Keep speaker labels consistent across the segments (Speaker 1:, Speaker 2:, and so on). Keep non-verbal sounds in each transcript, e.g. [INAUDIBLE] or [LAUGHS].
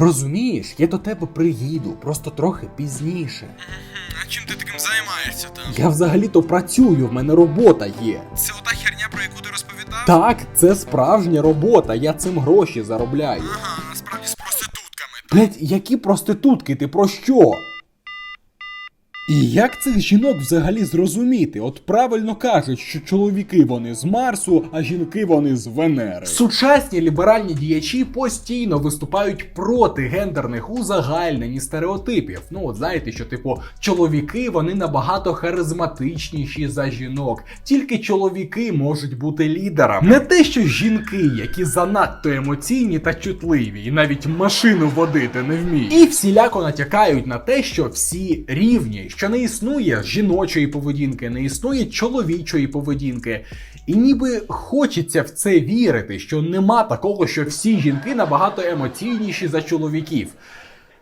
Speaker 1: Розумієш, я до тебе приїду, просто трохи пізніше.
Speaker 2: А чим ти таким займаєшся там?
Speaker 1: Я взагалі-то працюю, в мене робота є.
Speaker 2: Це ота херня, про яку ти розповідав?
Speaker 1: Так, це справжня робота, я цим гроші заробляю.
Speaker 2: Ага, насправді з проститутками.
Speaker 1: Блять, які проститутки, ти про що? І як цих жінок взагалі зрозуміти? От правильно кажуть, що чоловіки вони з Марсу, а жінки вони з Венери. Сучасні ліберальні діячі постійно виступають проти гендерних узагальнень стереотипів. Ну, от знаєте, що типу чоловіки вони набагато харизматичніші за жінок. Тільки чоловіки можуть бути лідерами. Не те, що жінки, які занадто емоційні та чутливі, і навіть машину водити не вміють. І всіляко натякають на те, що всі рівні, що не існує жіночої поведінки, не існує чоловічої поведінки. І ніби хочеться в це вірити, що нема такого, що всі жінки набагато емоційніші за чоловіків.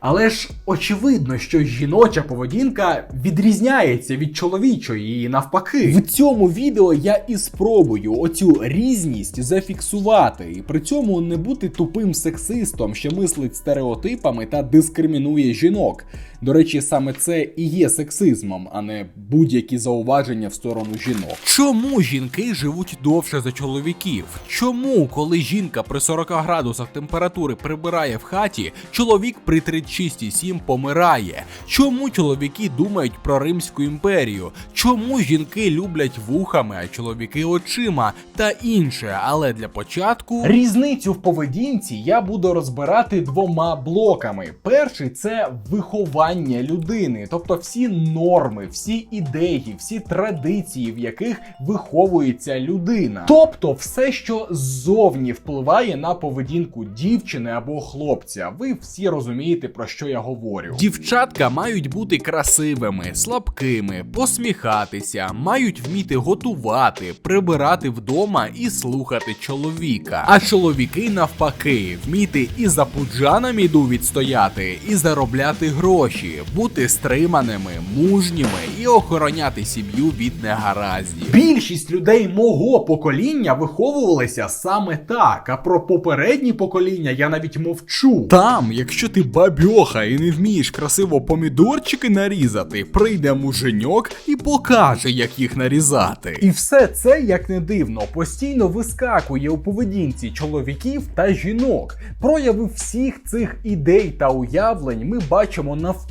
Speaker 1: Але ж очевидно, що жіноча поведінка відрізняється від чоловічої і навпаки. В цьому відео я і спробую оцю різність зафіксувати, і при цьому не бути тупим сексистом, що мислить стереотипами та дискримінує жінок. До речі, саме це і є сексизмом, а не будь-які зауваження в сторону жінок.
Speaker 3: Чому жінки живуть довше за чоловіків? Чому, коли жінка при 40 градусах температури прибирає в хаті, чоловік при 36,7 помирає? Чому чоловіки думають про Римську імперію? Чому жінки люблять вухами, а чоловіки очима та інше? Але для початку
Speaker 1: Різницю в поведінці я буду розбирати двома блоками. Перший це виховання людини, тобто всі норми, всі ідеї, всі традиції, в яких виховується людина. Тобто все, що ззовні впливає на поведінку дівчини або хлопця. Ви всі розумієте, про що я говорю.
Speaker 3: Дівчатка мають бути красивими, слабкими, посміхатися, мають вміти готувати, прибирати вдома і слухати чоловіка. А чоловіки навпаки, вміти і за пуджа міду відстояти, і заробляти гроші, бути стриманими, мужніми і охороняти сім'ю від негараздів.
Speaker 1: Більшість людей мого покоління виховувалися саме так. А про попередні покоління я навіть мовчу.
Speaker 3: Там, якщо ти бабьоха і не вмієш красиво помідорчики нарізати, прийде муженьок і покаже, як їх нарізати.
Speaker 1: І все це, як не дивно, постійно вискакує у поведінці чоловіків та жінок. Прояви всіх цих ідей та уявлень ми бачимо навколо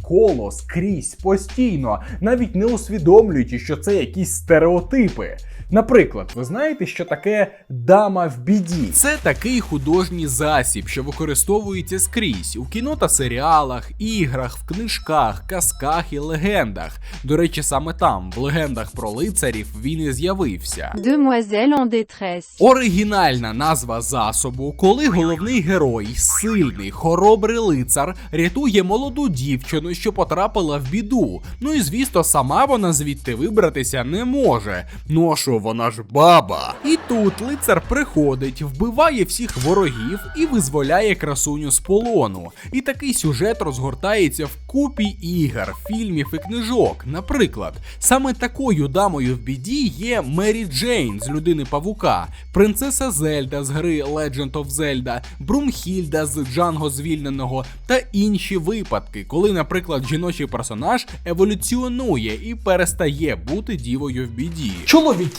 Speaker 1: скрізь постійно, навіть не усвідомлюючи, що це якісь стереотипи. Наприклад, ви знаєте, що таке дама в біді?
Speaker 3: Це такий художній засіб, що використовується скрізь у кіно та серіалах, іграх, в книжках, казках і легендах. До речі, саме там, в легендах про лицарів, він і з'явився.
Speaker 4: En détresse.
Speaker 3: Оригінальна назва засобу, коли головний герой, сильний, хоробрий лицар, рятує молоду дівчину, що потрапила в біду. Ну і звісно, сама вона звідти вибратися не може. Ну а що вона ж баба? І тут лицар приходить, вбиває всіх ворогів і визволяє красуню з полону. І такий сюжет розгортається в купі ігор, фільмів і книжок. Наприклад, саме такою дамою в біді є Мері Джейн з людини Павука, принцеса Зельда з гри Legend of Zelda, Брумхільда з Джанго звільненого та інші випадки, коли, наприклад, жіночий персонаж еволюціонує і перестає бути дівою в біді.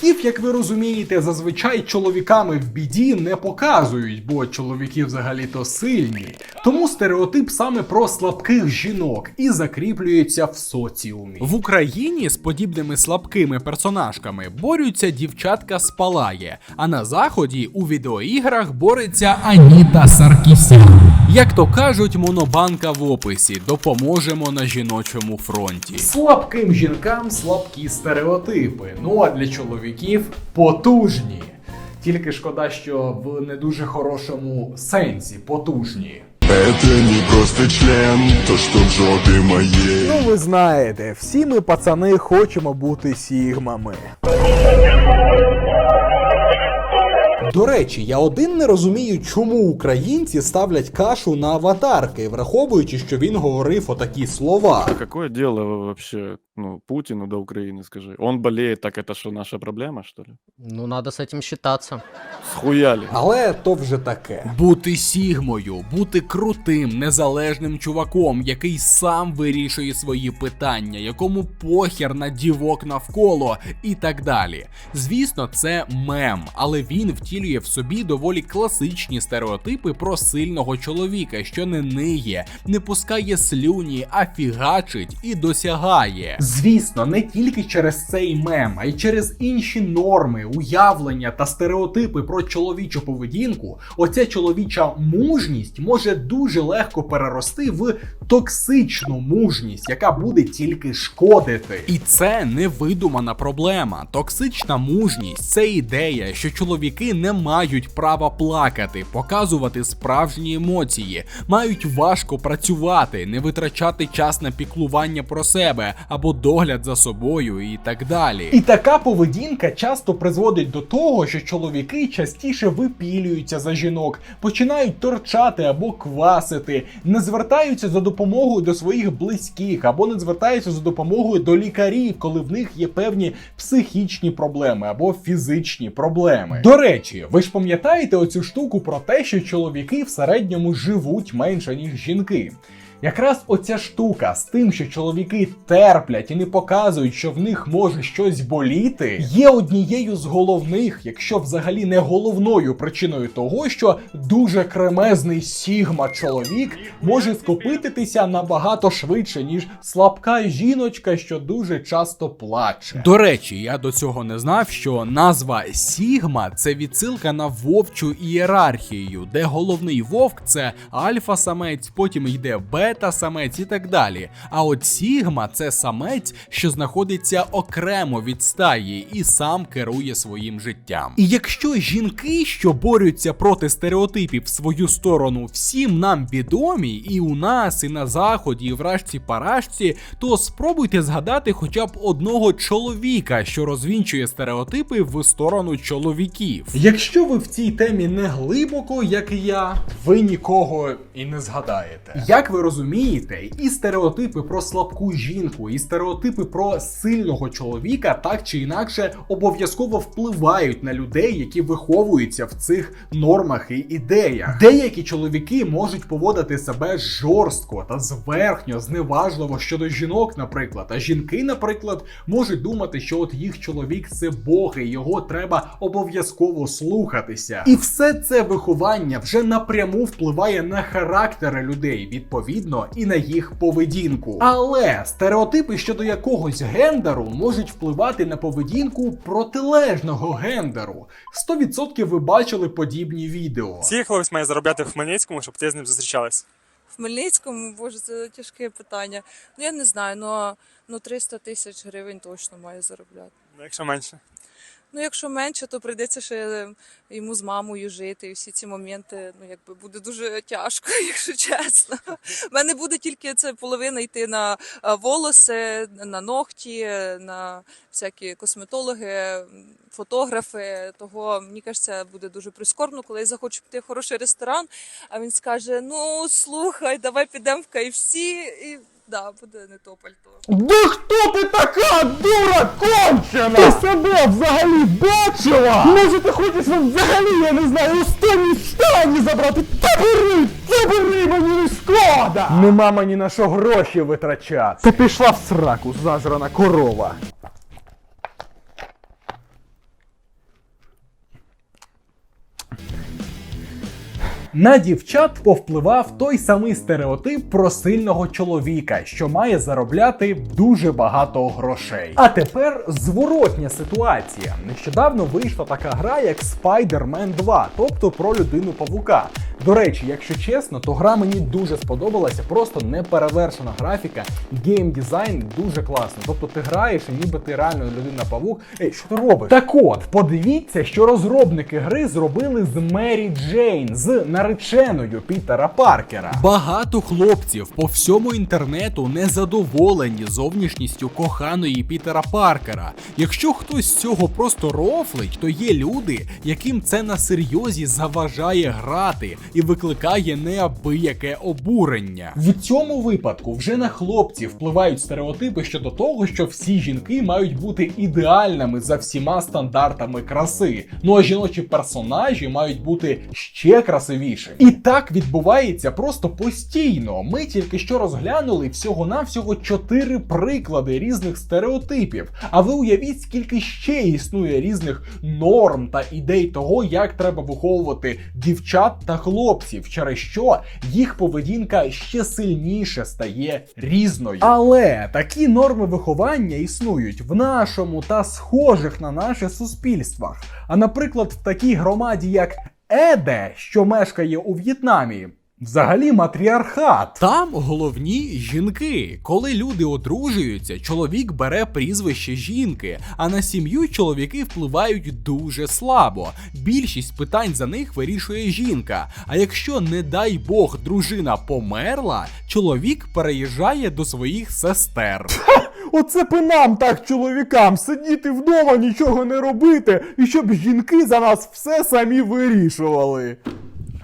Speaker 1: Чоловіків, як ви розумієте, зазвичай чоловіками в біді не показують, бо чоловіки взагалі-то сильні. Тому стереотип саме про слабких жінок і закріплюється в соціумі.
Speaker 3: В Україні з подібними слабкими персонажками борються дівчатка з Палає, а на заході у відеоіграх бореться Аніта Саркісян. Як то кажуть, монобанка в описі допоможемо на жіночому фронті.
Speaker 1: Слабким жінкам слабкі стереотипи. Ну а для чоловіків потужні. Тільки шкода, що в не дуже хорошому сенсі потужні.
Speaker 5: Это не просто член, то что в жопе моей
Speaker 6: Ну, ви знаєте, всі ми, пацани, хочемо бути сігмами.
Speaker 1: До речі, я один не розумію, чому українці ставлять кашу на аватарки, враховуючи, що він говорив отакі слова.
Speaker 7: Какое дело вообще, ну, Путину до Украины, скажи? Он болеет, так это что, наша проблема, что ли?
Speaker 8: Ну, надо с этим считаться.
Speaker 7: Схуяли.
Speaker 1: Але то вже таке.
Speaker 3: Бути сігмою, бути крутим, незалежним чуваком, який сам вирішує свої питання, якому похер на дівок навколо і так далі. Звісно, це мем, але він втілює в собі доволі класичні стереотипи про сильного чоловіка, що не ниє, не пускає слюні, а фігачить і досягає. Звісно, не тільки через цей мем, а й через інші норми, уявлення та стереотипи про чоловічу поведінку, оця чоловіча мужність може дуже легко перерости в токсичну мужність, яка буде тільки шкодити. І це не видумана проблема. Токсична мужність це ідея, що чоловіки не мають права плакати, показувати справжні емоції, мають важко працювати, не витрачати час на піклування про себе або догляд за собою і так далі. І така поведінка часто призводить до того, що чоловіки частіше випілюються за жінок, починають торчати або квасити, не звертаються за допомогою до своїх близьких або не звертаються за допомогою до лікарів, коли в них є певні психічні проблеми або фізичні проблеми. До речі, ви ж пам'ятаєте оцю штуку про те, що чоловіки в середньому живуть менше ніж жінки. Якраз оця штука з тим, що чоловіки терплять і не показують, що в них може щось боліти, є однією з головних, якщо взагалі не головною причиною того, що дуже кремезний сігма чоловік може скопититися набагато швидше, ніж слабка жіночка, що дуже часто плаче. До речі, я до цього не знав, що назва Сігма це відсилка на вовчу ієрархію, де головний вовк це альфа-самець, потім йде бета-самець і так далі. А от Сігма це самець, що знаходиться окремо від стаї і сам керує своїм життям. І якщо жінки, що борються проти стереотипів в свою сторону, всім нам відомі, і у нас, і на заході, і в рашці парашці, то спробуйте згадати хоча б одного чоловіка, що розвінчує стереотипи в сторону чоловіків. Якщо ви в цій темі не глибоко, як і я, ви нікого і не згадаєте. Як ви розумієте, і стереотипи про слабку жінку, і стереотипи про сильного чоловіка так чи інакше обов'язково впливають на людей, які виховуються в цих нормах і ідеях. Деякі чоловіки можуть поводити себе жорстко та зверхньо, зневажливо щодо жінок, наприклад. А жінки, наприклад, можуть думати, що от їх чоловік це Бог, і його треба обов'язково слухатися. І все це виховання вже напряму впливає на характери людей, відповідно, і на їх поведінку. Але стереотипи щодо якогось гендеру можуть впливати на поведінку протилежного гендеру. 100% ви бачили подібні відео.
Speaker 9: Скільки хлопець має заробляти в Хмельницькому, щоб ти з ним зустрічалась?
Speaker 10: В Хмельницькому, боже, це тяжке питання. Ну я не знаю, ну, ну 300 тисяч гривень точно має заробляти.
Speaker 9: Ну, якщо менше.
Speaker 10: Ну, якщо менше, то прийдеться ще йому з мамою жити. І всі ці моменти, ну якби буде дуже тяжко, [LAUGHS] якщо чесно. У мене буде тільки це половина йти на а, волоси, на ногті, на всякі косметологи, фотографи. Того мені кажеться, буде дуже прискорбно, коли я захочу піти в хороший ресторан. А він скаже: Ну слухай, давай підемо в KFC. і да, буде не то пальто.
Speaker 6: Да хто ти така, дура кончена? Ти себе взагалі бачила? Може ти хочеш вам взагалі, я не знаю, останні штані забрати? Та бери, та бери, мені не шкода! Нема мені на що гроші витрачати. Ти пішла в сраку, зажрана корова.
Speaker 1: На дівчат повпливав той самий стереотип про сильного чоловіка, що має заробляти дуже багато грошей. А тепер зворотня ситуація. Нещодавно вийшла така гра, як Spider-Man 2, тобто про людину павука. До речі, якщо чесно, то гра мені дуже сподобалася, просто неперевершена графіка, геймдизайн дуже класний. Тобто ти граєш, і ніби ти реально людина павук. Ей, що ти робиш? Так от, подивіться, що розробники гри зробили з Мері Джейн, з нареченою Пітера Паркера.
Speaker 3: Багато хлопців по всьому інтернету не задоволені зовнішністю коханої Пітера Паркера. Якщо хтось з цього просто рофлить, то є люди, яким це на серйозі заважає грати і викликає неабияке обурення.
Speaker 1: В цьому випадку вже на хлопців впливають стереотипи щодо того, що всі жінки мають бути ідеальними за всіма стандартами краси. Ну а жіночі персонажі мають бути ще красивіші. І так відбувається просто постійно. Ми тільки що розглянули всього-навсього чотири приклади різних стереотипів. А ви уявіть, скільки ще існує різних норм та ідей того, як треба виховувати дівчат та хлопців, через що їх поведінка ще сильніше стає різною. Але такі норми виховання існують в нашому та схожих на наше суспільствах. А наприклад, в такій громаді, як Еде, що мешкає у В'єтнамі. Взагалі матріархат.
Speaker 3: Там головні жінки. Коли люди одружуються, чоловік бере прізвище жінки, а на сім'ю чоловіки впливають дуже слабо. Більшість питань за них вирішує жінка. А якщо, не дай Бог, дружина померла, чоловік переїжджає до своїх сестер.
Speaker 6: Оце би нам так, чоловікам, сидіти вдома, нічого не робити, і щоб жінки за нас все самі вирішували.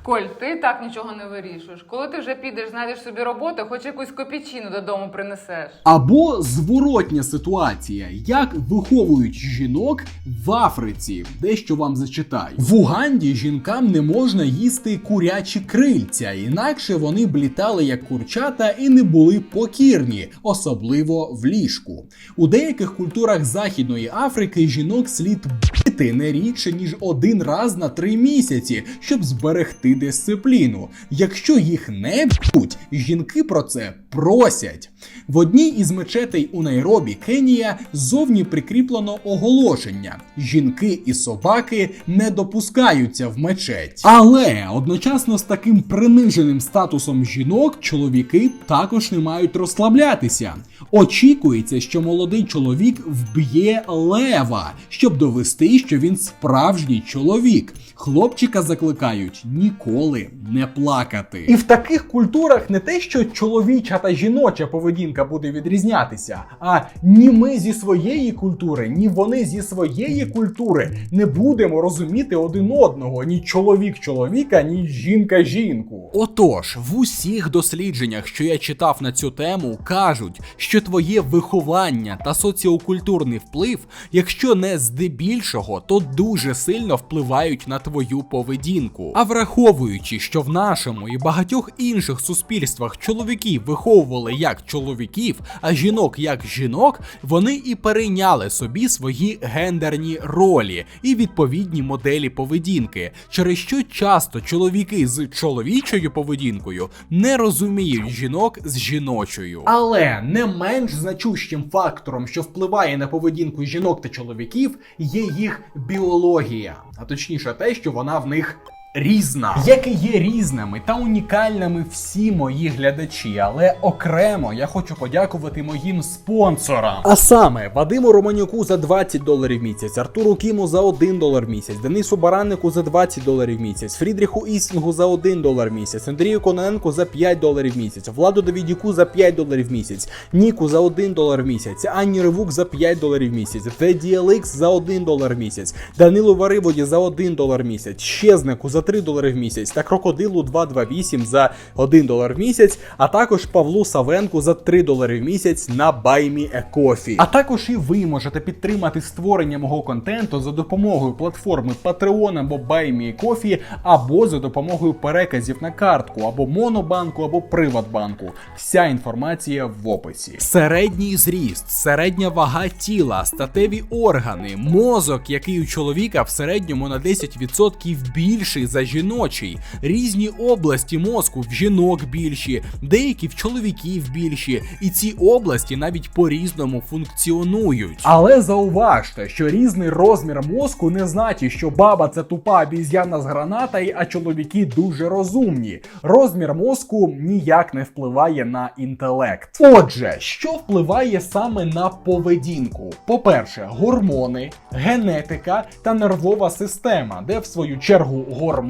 Speaker 11: Коль, ти так нічого не вирішуєш. Коли ти вже підеш, знайдеш собі роботу, хоч якусь копійчину додому принесеш.
Speaker 1: Або зворотня ситуація, як виховують жінок в Африці, дещо вам зачитаю. В Уганді жінкам не можна їсти курячі крильця, інакше вони б літали як курчата і не були покірні, особливо в ліжку. У деяких культурах Західної Африки жінок слід бити не рідше ніж один раз на три місяці, щоб зберегти дисципліну. Якщо їх не б'ють, жінки про це просять. В одній із мечетей у Найробі, Кенія, зовні прикріплено оголошення: жінки і собаки не допускаються в мечеть. Але одночасно з таким приниженим статусом жінок, чоловіки також не мають розслаблятися. Очікується, що молодий чоловік вб'є лева, щоб довести, що він справжній чоловік. Хлопчика закликають ніколи не плакати. І в таких культурах не те, що чоловіча та жіноча поведінка буде відрізнятися, а ні ми зі своєї культури, ні вони зі своєї культури не будемо розуміти один одного, ні чоловік чоловіка, ні жінка жінку.
Speaker 3: Отож, в усіх дослідженнях, що я читав на цю тему, кажуть, що твоє виховання та соціокультурний вплив, якщо не здебільшого, то дуже сильно впливають на твою поведінку. А враховуючи, що в нашому і багатьох інших суспільствах чоловіків виховували як чоловіків, а жінок як жінок, вони і перейняли собі свої гендерні ролі і відповідні моделі поведінки, через що часто чоловіки з чоловічою поведінкою не розуміють жінок з жіночою.
Speaker 1: Але не менш значущим фактором, що впливає на поведінку жінок та чоловіків, є їх біологія, а точніше те, що вона в них. Різна, як і є різними та унікальними всі мої глядачі, але окремо я хочу подякувати моїм спонсорам. А саме Вадиму Романюку за 20 доларів місяць, Артуру Кіму за 1 долар місяць, Денису Бараннику за 20 доларів місяць, Фрідріху Істінгу за 1 долар місяць, Андрію Кононенку за 5 доларів місяць, Владу Давідюку за 5 доларів місяць, Ніку за 1 долар місяць, Анні Ривук за 5 доларів в місяць, TDLX за 1 долар місяць, Данилу Вариводі за 1 долар місяць, Щезнику за 3 долари в місяць та крокодилу 228 за 1 долар в місяць, а також Павлу Савенку за 3 долари в місяць на Баймі Coffee. А також і ви можете підтримати створення мого контенту за допомогою платформи Patreon або Buy Coffee, або за допомогою переказів на картку або Монобанку, або Приватбанку. Вся інформація в описі.
Speaker 3: Середній зріст, середня вага тіла, статеві органи, мозок, який у чоловіка в середньому на 10% більший за жіночий. Різні області мозку в жінок більші, деякі в чоловіків більші, і ці області навіть по-різному функціонують.
Speaker 1: Але зауважте, що різний розмір мозку не значить, що баба це тупа обіз'яна з гранатою, а чоловіки дуже розумні. Розмір мозку ніяк не впливає на інтелект. Отже, що впливає саме на поведінку? По-перше, гормони, генетика та нервова система, де в свою чергу гормони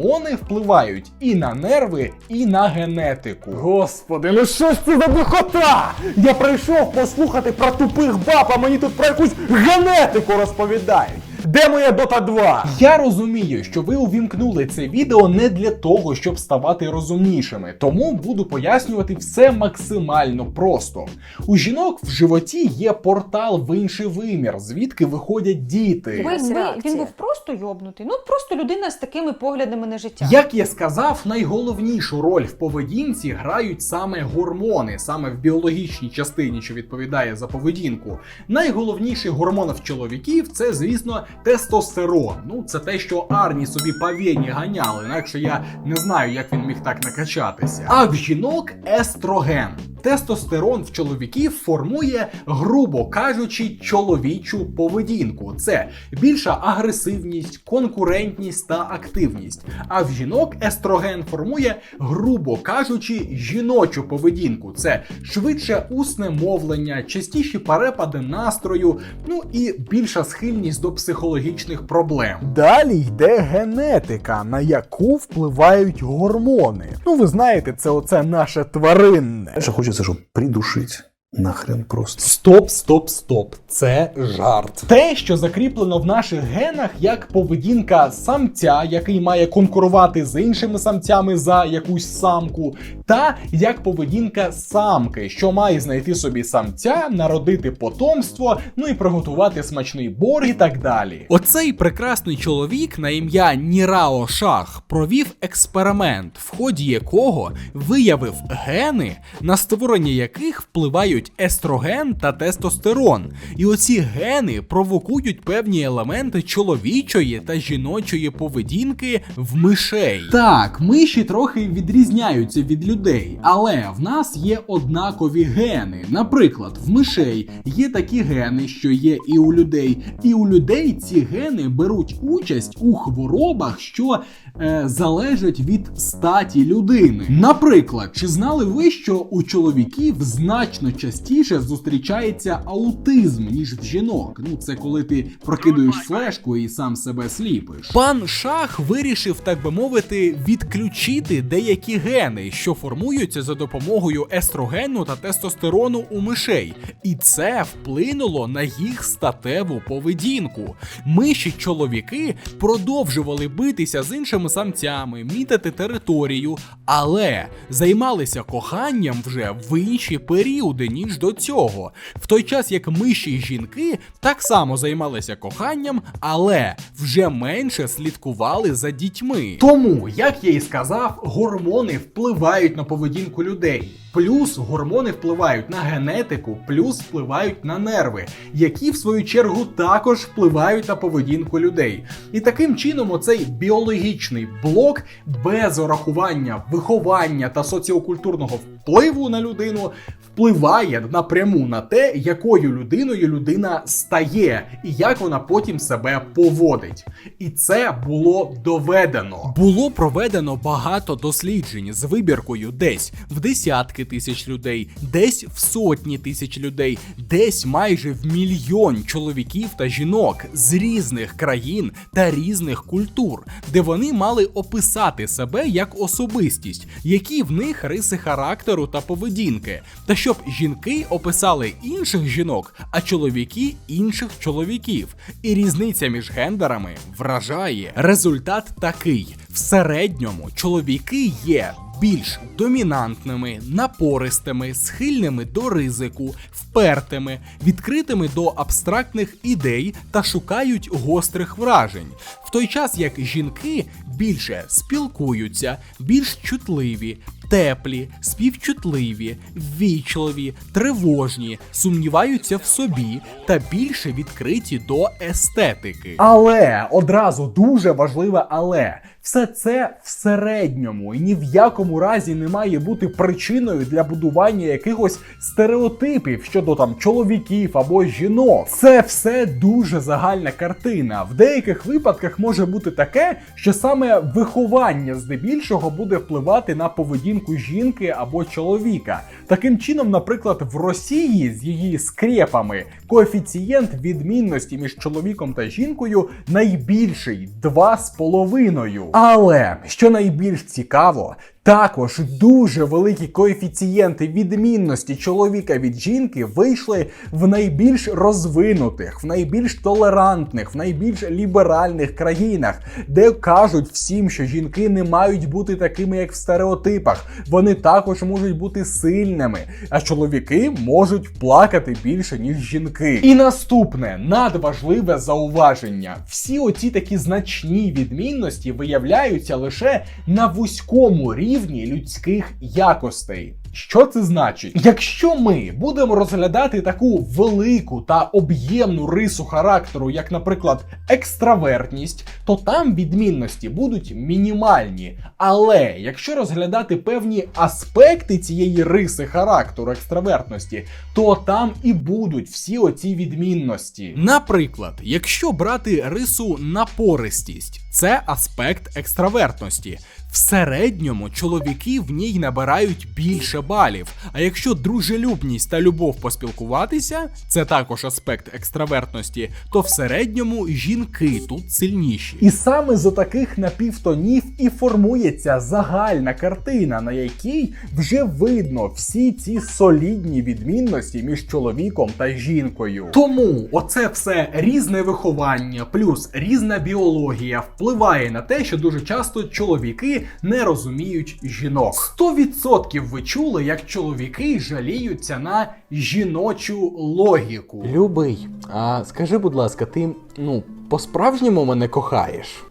Speaker 1: впливають і на нерви, і на генетику.
Speaker 6: Господи, ну що ж це за духота? Я прийшов послухати про тупих баб, а мені тут про якусь генетику розповідають. Де моя Дота 2?
Speaker 1: Я розумію, що ви увімкнули це відео не для того, щоб ставати розумнішими, тому буду пояснювати все максимально просто. У жінок в животі є портал в інший вимір, звідки виходять діти.
Speaker 12: Якби він був просто йобнутий, ну просто людина з такими поглядами на життя.
Speaker 1: Як я сказав, найголовнішу роль в поведінці грають саме гормони, саме в біологічній частині, що відповідає за поведінку. Найголовніший гормон в чоловіків це, звісно, тестостерон. Ну, це те, що Арні собі павєні ганяли, інакше я не знаю, як він міг так накачатися. А в жінок естроген. Тестостерон в чоловіків формує, грубо кажучи, чоловічу поведінку. Це більша агресивність, конкурентність та активність. А в жінок естроген формує, грубо кажучи, жіночу поведінку. Це швидше усне мовлення, частіші перепади настрою, ну і більша схильність до психологічних проблем.
Speaker 6: Далі йде генетика, на яку впливають гормони. Ну, ви знаєте, це оце наше тваринне.
Speaker 5: Хочеться, щоб придушити. Нахрен просто.
Speaker 1: Стоп, стоп, стоп. Це жарт. Те, що закріплено в наших генах як поведінка самця, який має конкурувати з іншими самцями за якусь самку, та як поведінка самки, що має знайти собі самця, народити потомство, ну і приготувати смачний борг і так далі.
Speaker 3: Оцей прекрасний чоловік на ім'я Нірао Шах провів експеримент, в ході якого виявив гени, на створення яких впливають естроген та тестостерон. І оці гени провокують певні елементи чоловічої та жіночої поведінки в мишей.
Speaker 1: Так, миші трохи відрізняються від людей, але в нас є однакові гени. Наприклад, в мишей є такі гени, що є і у людей, і у людей ці гени беруть участь у хворобах, що е, залежать від статі людини. Наприклад, чи знали ви, що у чоловіків значно частіше зустрічається аутизм, ніж в жінок? Ну, це коли ти прокидуєш флешку і сам себе сліпиш.
Speaker 3: Пан Шах вирішив, так би мовити, відключити деякі гени, що формуються за допомогою естрогену та тестостерону у мишей, і це вплинуло на їх статеву поведінку. Миші чоловіки продовжували битися з іншими самцями, мітити територію, але займалися коханням вже в інші періоди, ніж до цього. В той час як миші жінки так само займалися коханням, але вже менше слідкували за дітьми.
Speaker 1: Тому, як я і сказав, гормони впливають на поведінку людей. Плюс гормони впливають на генетику, плюс впливають на нерви, які в свою чергу також впливають на поведінку людей. І таким чином, оцей біологічний блок без урахування виховання та соціокультурного впливу на людину впливає напряму на те, якою людиною людина стає, і як вона потім себе поводить. І це було доведено.
Speaker 3: Було проведено багато досліджень з вибіркою десь в десятки тисяч людей, десь в сотні тисяч людей, десь майже в мільйон чоловіків та жінок з різних країн та різних культур, де вони мали описати себе як особистість, які в них риси характеру та поведінки, та щоб жінки описали інших жінок, а чоловіки інших чоловіків. І різниця між гендерами вражає. Результат такий: в середньому чоловіки є. Більш домінантними, напористими, схильними до ризику, впертими, відкритими до абстрактних ідей та шукають гострих вражень, в той час як жінки більше спілкуються, більш чутливі, теплі, співчутливі, ввічливі, тривожні, сумніваються в собі та більше відкриті до естетики.
Speaker 1: Але одразу дуже важливе але Все це в середньому і ні в якому разі не має бути причиною для будування якихось стереотипів щодо там чоловіків або жінок. Це все дуже загальна картина. В деяких випадках може бути таке, що саме виховання здебільшого буде впливати на поведінку жінки або чоловіка. Таким чином, наприклад, в Росії з її скрепами коефіцієнт відмінності між чоловіком та жінкою найбільший 2,5. Але що найбільш цікаво, також дуже великі коефіцієнти відмінності чоловіка від жінки вийшли в найбільш розвинутих, в найбільш толерантних, в найбільш ліберальних країнах, де кажуть всім, що жінки не мають бути такими, як в стереотипах. Вони також можуть бути сильними, а чоловіки можуть плакати більше, ніж жінки. І наступне надважливе зауваження: всі оці такі значні відмінності виявляються лише на вузькому рівні людських якостей. Що це значить? Якщо ми будемо розглядати таку велику та об'ємну рису характеру, як, наприклад, екстравертність, то там відмінності будуть мінімальні. Але якщо розглядати певні аспекти цієї риси характеру екстравертності, то там і будуть всі оці відмінності.
Speaker 3: Наприклад, якщо брати рису напористість, це аспект екстравертності. В середньому чоловіки в ній набирають більше балів. А якщо дружелюбність та любов поспілкуватися, це також аспект екстравертності, то в середньому жінки тут сильніші.
Speaker 1: І саме з таких напівтонів і формується загальна картина, на якій вже видно всі ці солідні відмінності між чоловіком та жінкою. Тому оце все різне виховання, плюс різна біологія впливає на те, що дуже часто чоловіки не розуміють жінок. 100% ви чули, як чоловіки жаліються на жіночу логіку.
Speaker 3: Любий, а скажи, будь ласка, ти ну по-справжньому мене кохаєш?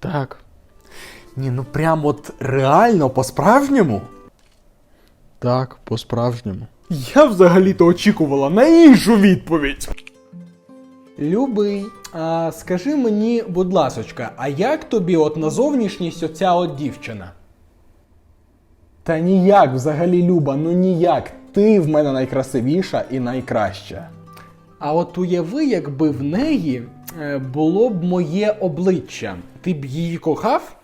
Speaker 1: Так.
Speaker 3: Ні, ну прям от реально по-справжньому?
Speaker 1: Так, по-справжньому. Я взагалі-то очікувала на іншу відповідь. Любий, а скажи мені, будь ласочка, а як тобі от на зовнішність оця от дівчина? Та ніяк взагалі, Люба, ну ніяк. Ти в мене найкрасивіша і найкраща. А от уяви, якби в неї е, було б моє обличчя, ти б її кохав?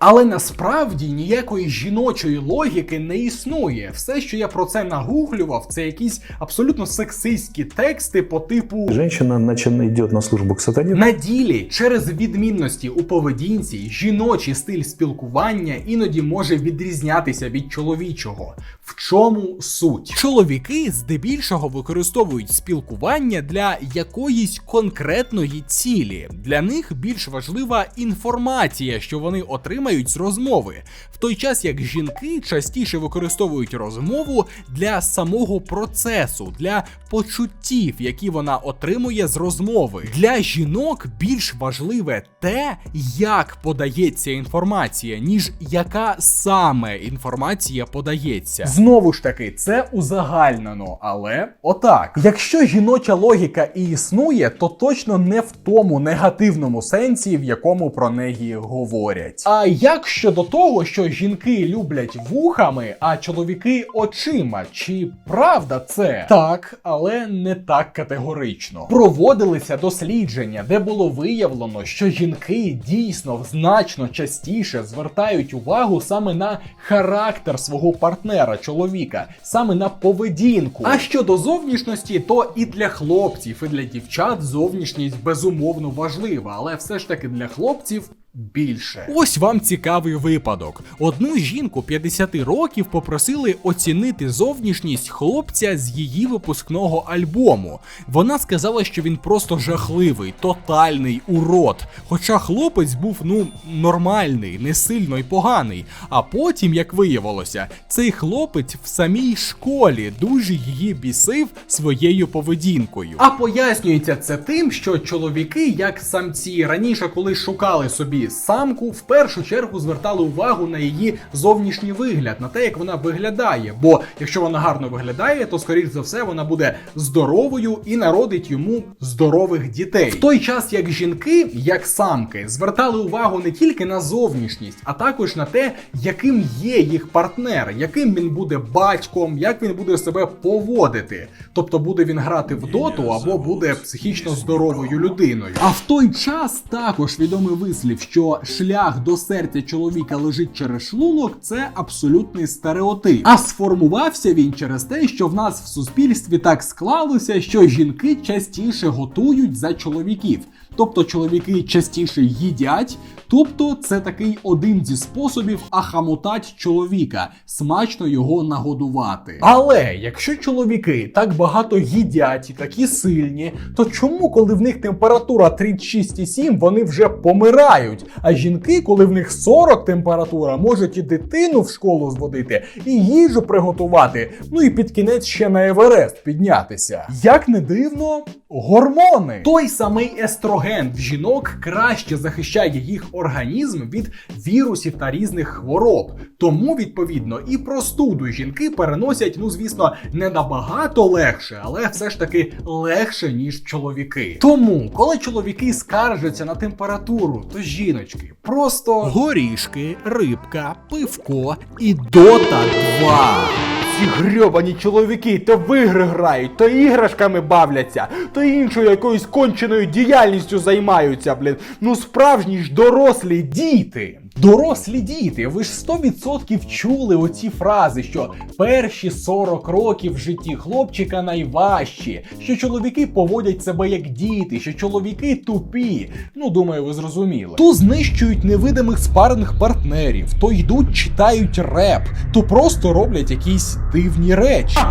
Speaker 1: Але насправді ніякої жіночої логіки не існує. Все, що я про це нагуглював, це якісь абсолютно сексистські тексти по типу
Speaker 6: Женщина, значит, идет на службу к сатане.
Speaker 1: на ділі через відмінності у поведінці жіночий стиль спілкування іноді може відрізнятися від чоловічого. В чому суть? Чоловіки здебільшого використовують спілкування для якоїсь конкретної цілі. Для них більш важлива інформація, що вони отримають з розмови, в той час як жінки частіше використовують розмову для самого процесу, для почуттів, які вона отримує з розмови. Для жінок більш важливе те, як подається інформація, ніж яка саме інформація подається. Знову ж таки, це узагальнено, але отак. Якщо жіноча логіка і існує, то точно не в тому негативному сенсі, в якому про неї говорять. А як щодо того, що жінки люблять вухами, а чоловіки очима? Чи правда це? Так, але не так категорично. Проводилися дослідження, де було виявлено, що жінки дійсно значно частіше звертають увагу саме на характер свого партнера, чоловіка, саме на поведінку. А щодо зовнішності, то і для хлопців, і для дівчат зовнішність безумовно важлива, але все ж таки для хлопців. Більше ось вам цікавий випадок. Одну жінку 50 років попросили оцінити зовнішність хлопця з її випускного альбому. Вона сказала, що він просто жахливий, тотальний урод. Хоча хлопець був ну нормальний, не сильно й поганий. А потім, як виявилося, цей хлопець в самій школі дуже її бісив своєю поведінкою. А пояснюється це тим, що чоловіки, як самці, раніше, коли шукали собі собі самку, в першу чергу звертали увагу на її зовнішній вигляд, на те, як вона виглядає. Бо якщо вона гарно виглядає, то скоріш за все вона буде здоровою і народить йому здорових дітей. В той час як жінки, як самки, звертали увагу не тільки на зовнішність, а також на те, яким є їх партнер, яким він буде батьком, як він буде себе поводити. Тобто буде він грати в доту або буде психічно здоровою людиною. А в той час також відомий вислів, що шлях до серця чоловіка лежить через шлунок, це абсолютний стереотип. А сформувався він через те, що в нас в суспільстві так склалося, що жінки частіше готують за чоловіків. Тобто чоловіки частіше їдять, тобто це такий один зі способів ахамутать чоловіка, смачно його нагодувати. Але якщо чоловіки так багато їдять і такі сильні, то чому, коли в них температура 36,7, вони вже помирають? А жінки, коли в них 40 температура, можуть і дитину в школу зводити, і їжу приготувати, ну і під кінець ще на Еверест піднятися. Як не дивно, гормони. Той самий естроген в жінок краще захищає їх організм від вірусів та різних хвороб. Тому, відповідно, і простуду жінки переносять, ну звісно, не набагато легше, але все ж таки легше, ніж чоловіки. Тому, коли чоловіки скаржаться на температуру, то жіночки просто
Speaker 3: Горішки, рибка, пивко і Дота 2.
Speaker 6: Ці грьобані чоловіки то в ігри грають, то іграшками бавляться, то іншою якоюсь конченою діяльністю займаються, блін. Ну справжні ж дорослі діти.
Speaker 1: Дорослі діти, ви ж 100% чули оці фрази, що перші 40 років в житті хлопчика найважчі, що чоловіки поводять себе як діти, що чоловіки тупі. Ну, думаю, ви зрозуміли. То знищують невидимих спарних партнерів, то йдуть, читають реп, то просто роблять якісь дивні речі. [LAUGHS]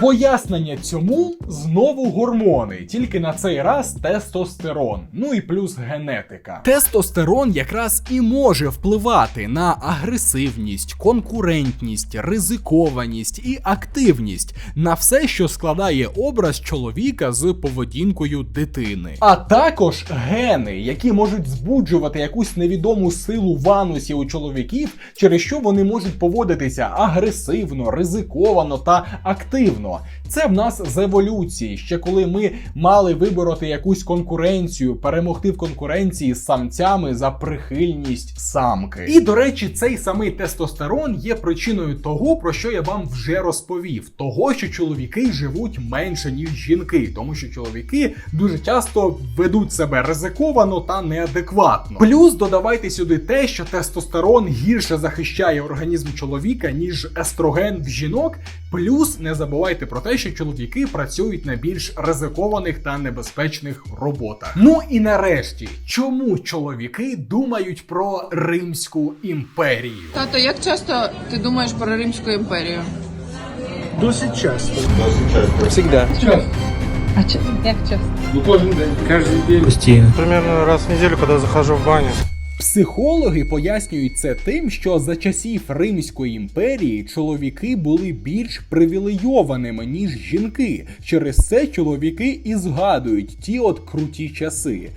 Speaker 1: Пояснення цьому знову гормони, тільки на цей раз тестостерон, ну і плюс генетика.
Speaker 3: Тестостерон якраз і може впливати на агресивність, конкурентність, ризикованість і активність на все, що складає образ чоловіка з поведінкою дитини.
Speaker 1: А також гени, які можуть збуджувати якусь невідому силу в анусі у чоловіків, через що вони можуть поводитися агресивно, ризиковано та активно. Це в нас з еволюції, ще коли ми мали вибороти якусь конкуренцію, перемогти в конкуренції з самцями за прихильність самки. І до речі, цей самий тестостерон є причиною того, про що я вам вже розповів: того, що чоловіки живуть менше ніж жінки, тому що чоловіки дуже часто ведуть себе ризиковано та неадекватно. Плюс додавайте сюди те, що тестостерон гірше захищає організм чоловіка, ніж естроген в жінок. Плюс не забувайте про те, що чоловіки працюють на більш ризикованих та небезпечних роботах. Ну і нарешті, чому чоловіки думають про Римську імперію?
Speaker 11: Тато, як часто ти думаєш про Римську імперію?
Speaker 9: досить часто, досить як часто кожен день Примерно раз в неделю, когда захожу в баню.
Speaker 1: Психологи пояснюють це тим, що за часів Римської імперії чоловіки були більш привілейованими, ніж жінки. Через це чоловіки і згадують ті от круті часи.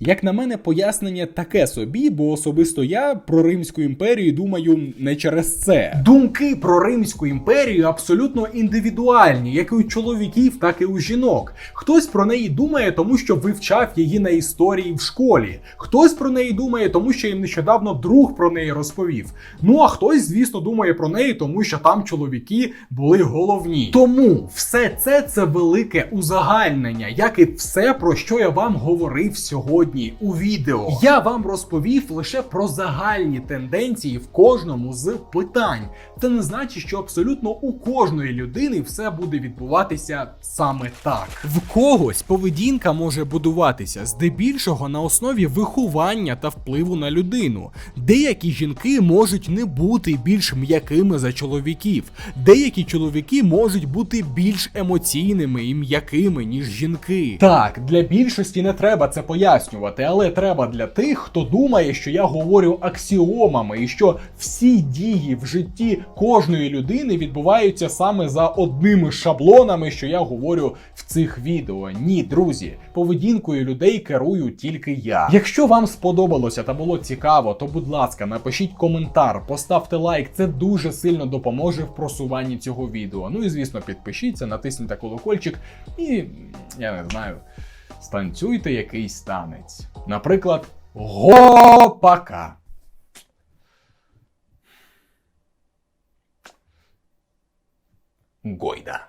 Speaker 1: Як на мене, пояснення таке собі, бо особисто я про Римську імперію думаю не через це. Думки про Римську імперію абсолютно індивідуальні, як і у чоловіків, так і у жінок. Хтось про неї думає, тому що вивчав її на історії в школі. Хтось про неї думає, тому що їм нещодавно друг про неї розповів. Ну а хтось, звісно, думає про неї, тому що там чоловіки були головні. Тому все це це велике узагальнення, як і все, про що я вам говорив сьогодні у відео. Я вам розповів лише про загальні тенденції в кожному з питань. Це не значить, що абсолютно у кожної людини все буде відбуватися саме так.
Speaker 3: В когось поведінка може будуватися здебільшого на основі виховання та впливу на людину. Деякі жінки можуть не бути більш м'якими за чоловіків, деякі чоловіки можуть бути більш емоційними і м'якими, ніж жінки.
Speaker 1: Так, для більшості не треба це пояснювати. Пояснювати, але треба для тих, хто думає, що я говорю аксіомами, і що всі дії в житті кожної людини відбуваються саме за одними шаблонами, що я говорю в цих відео. Ні, друзі, поведінкою людей керую тільки я. Якщо вам сподобалося та було цікаво, то будь ласка, напишіть коментар, поставте лайк, це дуже сильно допоможе в просуванні цього відео. Ну і звісно, підпишіться, натисніть колокольчик і я не знаю, станцюйте якийсь танець. Наприклад, гопака. Гойда.